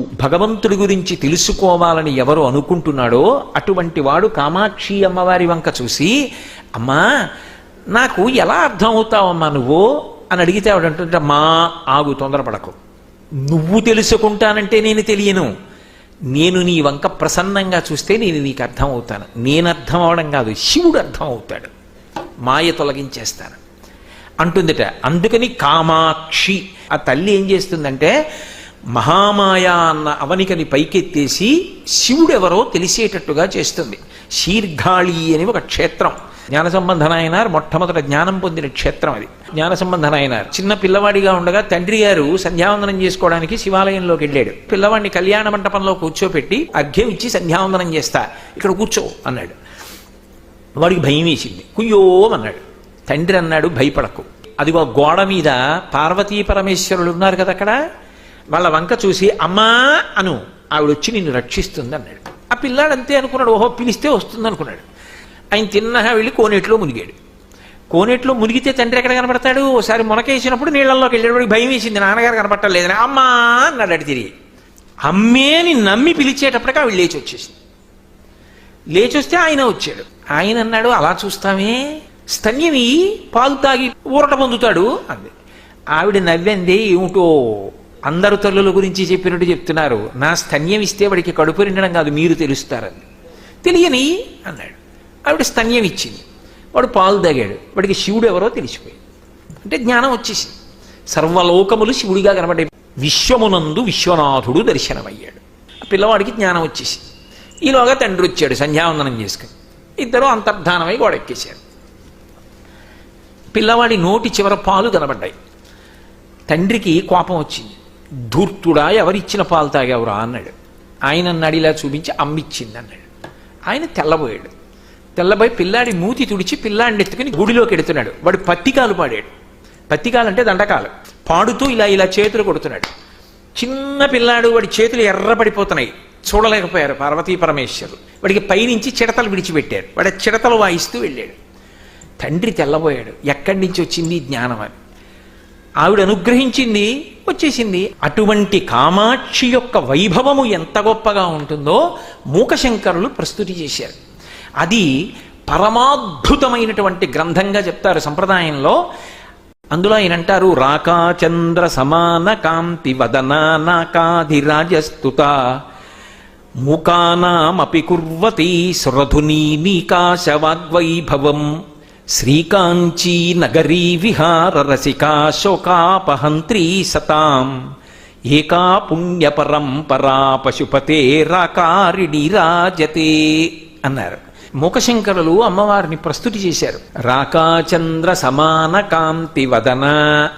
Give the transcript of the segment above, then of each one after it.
భగవంతుడి గురించి తెలుసుకోవాలని ఎవరు అనుకుంటున్నాడో అటువంటి వాడు కామాక్షి అమ్మవారి వంక చూసి అమ్మా నాకు ఎలా అర్థం అవుతావమ్మా నువ్వు? అని అడిగితే ఆవిడ అంటుంటే మా ఆగు తొందరపడకు. నువ్వు తెలుసుకుంటానంటే నేను తెలియను. నేను నీ వంక ప్రసన్నంగా చూస్తే నేను నీకు అర్థం అవుతాను నేను అర్థం అవడం కాదు శివుడు అర్థం అవుతాడు మాయ తొలగించేస్తాను. అంటుందిట. అందుకని కామాక్షి ఆ తల్లి ఏం చేస్తుందంటే మహామాయా అన్న అవనికని పైకెత్తేసి శివుడెవరో తెలిసేటట్టుగా చేస్తుంది. శీర్ఘాళి అని ఒక క్షేత్రం. జ్ఞాన సంబంధ నాయనార్ మొట్టమొదట జ్ఞానం పొందిన క్షేత్రం అది. జ్ఞాన సంబంధ నాయనార్ చిన్న పిల్లవాడిగా ఉండగా తండ్రి గారు సంధ్యావందనం చేసుకోవడానికి శివాలయంలోకి వెళ్ళాడు. పిల్లవాడిని కళ్యాణ మంటపంలో కూర్చోపెట్టి అర్ఘ్యం ఇచ్చి సంధ్యావందనం చేస్తా ఇక్కడ కూర్చో అన్నాడు. వాడికి భయం వేసింది. కుయ్యో అన్నాడు. తండ్రి అన్నాడు భయపడకు. అదిగో గోడ మీద పార్వతీ పరమేశ్వరులు ఉన్నారు కదా అక్కడ? వాళ్ళ వంక చూసి అమ్మా అను ఆవిడ వచ్చి నిన్ను రక్షిస్తుంది అన్నాడు ఆ పిల్లాడు అంతే అనుకున్నాడు ఓహో పిలిస్తే వస్తుంది అనుకున్నాడు ఆయన తిన్నగా వెళ్ళి కోనేట్లో మునిగాడు. కోనేట్లో మునిగితే తండ్రి ఎక్కడ కనబడతాడు? ఒకసారి మునకేసినప్పుడు నీళ్ళల్లోకి వెళ్ళేటప్పుడు భయం వేసింది నాన్నగారు కనపట్టలేదని అమ్మా అన్నాడు అడి తిరిగి. అమ్మేని నమ్మి పిలిచేటప్పటికి ఆవిడ లేచి వచ్చేసింది. వస్తే ఆయన వచ్చాడు. ఆయన అన్నాడు అలా చూస్తామే? స్తన్యవి పాలు తాగి ఊరట పొందుతాడు? అంది. ఆవిడ నవ్వింది ఏమిటో అందరు తల్లుల గురించి చెప్పినట్టు చెప్తున్నారు. నా స్తన్యం ఇస్తే వాడికి కడుపు నిండడం కాదు మీరు తెలుస్తారని. తెలియని అన్నాడు. ఆవిడ స్తన్యం ఇచ్చింది. వాడు పాలు తాగాడు. వాడికి శివుడు ఎవరో తెలిసిపోయాడు. అంటే జ్ఞానం వచ్చేసింది. సర్వలోకములు శివుడిగా కనబడే విశ్వమునందు విశ్వనాథుడు దర్శనమయ్యాడు. ఆ పిల్లవాడికి జ్ఞానం వచ్చేసింది. ఈలోగా తండ్రి వచ్చాడు సంధ్యావందనం చేసుకుని. ఇద్దరు అంతర్ధానమై గోడెక్కేశారు. పిల్లవాడి నోటి చివర పాలు కనబడ్డాయి. తండ్రికి కోపం వచ్చింది. ధూర్తుడా ఎవరిచ్చిన పాలు తాగావురా అన్నాడు. ఆయన అన్నాడు ఇలా చూపించి అమ్మిచ్చింది అన్నాడు ఆయన తెల్లబోయాడు. తెల్లబోయి పిల్లాడి మూతి తుడిచి పిల్లాడిని ఎత్తుకుని గుడిలోకి ఎడుతున్నాడు. వాడు పత్తికాలు పాడాడు. పత్తికాలు అంటే దండకాలు. పాడుతూ ఇలా ఇలా చేతులు కొడుతున్నాడు. చిన్న పిల్లాడు వాడి చేతులు ఎర్రపడిపోతున్నాయి చూడలేకపోయారు పార్వతీ పరమేశ్వరు వాడికి పైనుంచి చిడతలు విడిచిపెట్టారు. వాడు చిడతలు వాయిస్తూ వెళ్ళాడు. తండ్రి తెల్లబోయాడు. ఎక్కడి నుంచి వచ్చింది జ్ఞానం అని ఆవిడ అనుగ్రహించింది వచ్చేసింది అటువంటి కామాక్షి యొక్క వైభవము ఎంత గొప్పగా ఉంటుందో మూకశంకరులు ప్రస్తుతి చేశారు. అది పరమాద్భుతమైనటువంటి గ్రంథంగా చెప్తారు సంప్రదాయంలో. అందులో ఆయన అంటారు రాకాచంద్ర సమాన కాంతి వదనా నాకాధిరాజస్తుత మూకానామపి కుర్వతి సురధునీ నీకాశవాగ్వైభవం శ్రీకాంచీ నగరీ విహార రసికా శోకాపహంత్రీ సతాం. ఏకా పుణ్యపరంపరా పశుపతే రాకారిణి రాజతే అన్నారు. మూకశంకరులు అమ్మవారిని ప్రస్తుతి చేశారు. రాకాచంద్ర సమాన కాంతి వదన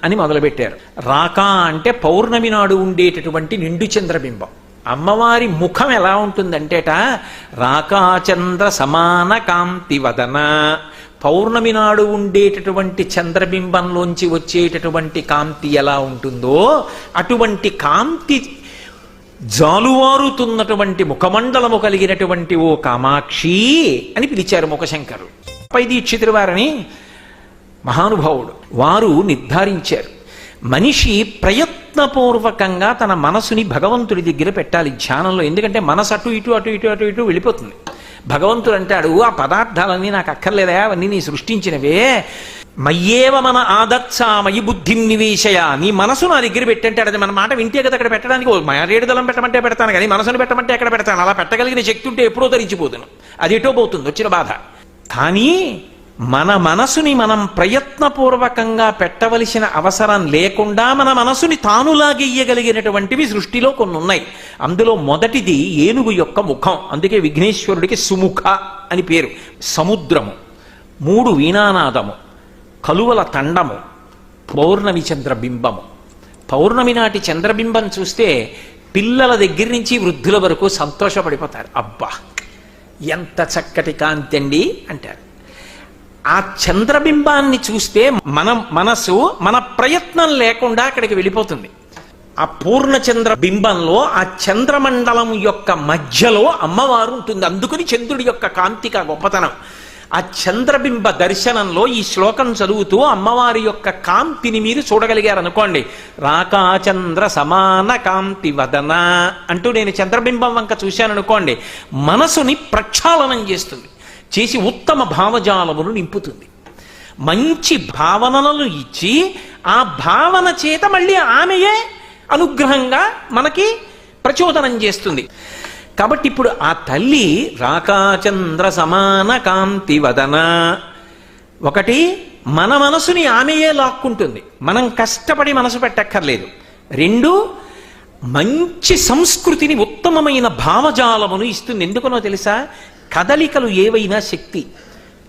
అని మొదలుపెట్టారు. రాకా అంటే పౌర్ణమి నాడు ఉండేటటువంటి నిండు చంద్రబింబం. అమ్మవారి ముఖం ఎలా ఉంటుందంటేట రాకాచంద్ర సమాన కాంతి వదన పౌర్ణమి నాడు ఉండేటటువంటి చంద్రబింబంలోంచి వచ్చేటటువంటి కాంతి ఎలా ఉంటుందో అటువంటి కాంతి జాలువారుతున్నటువంటి ముఖమండలము కలిగినటువంటి ఓ కామాక్షి అని పిలిచారు ముఖశంకరు పై దీక్షితుల వారిని మహానుభావుడు వారు నిర్ధారించారు. మనిషి ప్రయత్నపూర్వకంగా తన మనసుని భగవంతుడి దగ్గర పెట్టాలి ధ్యానంలో ఎందుకంటే మనసు అటు ఇటు అటు ఇటు అటు ఇటు వెళ్ళిపోతుంది. భగవంతుడు అంటాడు ఆ పదార్థాలన్నీ నాకు అక్కర్లేదా అవన్నీ నీ సృష్టించినవే. మయ్యేవ మన ఆదత్స మయి బుద్ధిం నివేశయ. నీ మనసు నా దగ్గర పెట్టంటే అది మన మాట వింటే కదా అక్కడ పెట్టడానికి. ఓ దళం పెట్టమంటే పెడతాను కానీ మనసును పెట్టమంటే ఎక్కడ పెడతాను? అలా పెట్టగలిగిన శక్తి ఉంటే ఎప్పుడో ధరించిపోతాను అది ఎటో పోతుంది వచ్చిన బాధ. కానీ మన మనసుని మనం ప్రయత్నపూర్వకంగా పెట్టవలసిన అవసరం లేకుండా మన మనసుని తానులాగెయ్యగలిగినటువంటివి సృష్టిలో కొన్ని ఉన్నాయి అందులో మొదటిది ఏనుగు యొక్క ముఖం. అందుకే విఘ్నేశ్వరుడికి సుముఖ అని పేరు. సముద్రము. మూడు వీణానాదము. కలువల తండము. పౌర్ణమి చంద్రబింబము. పౌర్ణమి నాటి చంద్రబింబం చూస్తే పిల్లల దగ్గర నుంచి వృద్ధుల వరకు సంతోషపడిపోతారు. అబ్బా! ఎంత చక్కటి కాంతి అండి అంటారు. ఆ చంద్రబింబాన్ని చూస్తే మన మనసు మన ప్రయత్నం లేకుండా అక్కడికి వెళ్ళిపోతుంది. ఆ పూర్ణచంద్ర బింబంలో ఆ చంద్రమండలం యొక్క మధ్యలో అమ్మవారు ఉంటుంది. అందుకని చంద్రుడి యొక్క కాంతిక గొప్పతనం. ఆ చంద్రబింబ దర్శనంలో ఈ శ్లోకం చదువుతూ అమ్మవారి యొక్క కాంతిని మీరు చూడగలిగారు అనుకోండి రాకాచంద్ర సమాన కాంతి వదన అంటూ నేను చంద్రబింబం వంక చూశాను అనుకోండి మనసుని ప్రక్షాళనం చేస్తుంది. చేసి ఉత్తమ భావజాలమును నింపుతుంది. మంచి భావనలను ఇచ్చి ఆ భావన చేత మళ్ళీ ఆమెయే అనుగ్రహంగా మనకి ప్రచోదనం చేస్తుంది. కాబట్టి ఇప్పుడు ఆ తల్లి రాకాచంద్ర సమాన కాంతి వదన ఒకటి మన మనసుని ఆమెయే లాక్కుంటుంది. మనం కష్టపడి మనసు పెట్టక్కర్లేదు. రెండు మంచి సంస్కృతిని ఉత్తమమైన భావజాలమును ఇస్తుంది. ఎందుకనో తెలుసా? కదలికలు ఏవైనా శక్తి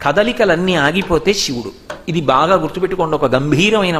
కదలికలన్నీ ఆగిపోతే శివుడు. ఇది బాగా గుర్తుపెట్టుకోండి ఒక గంభీరమైన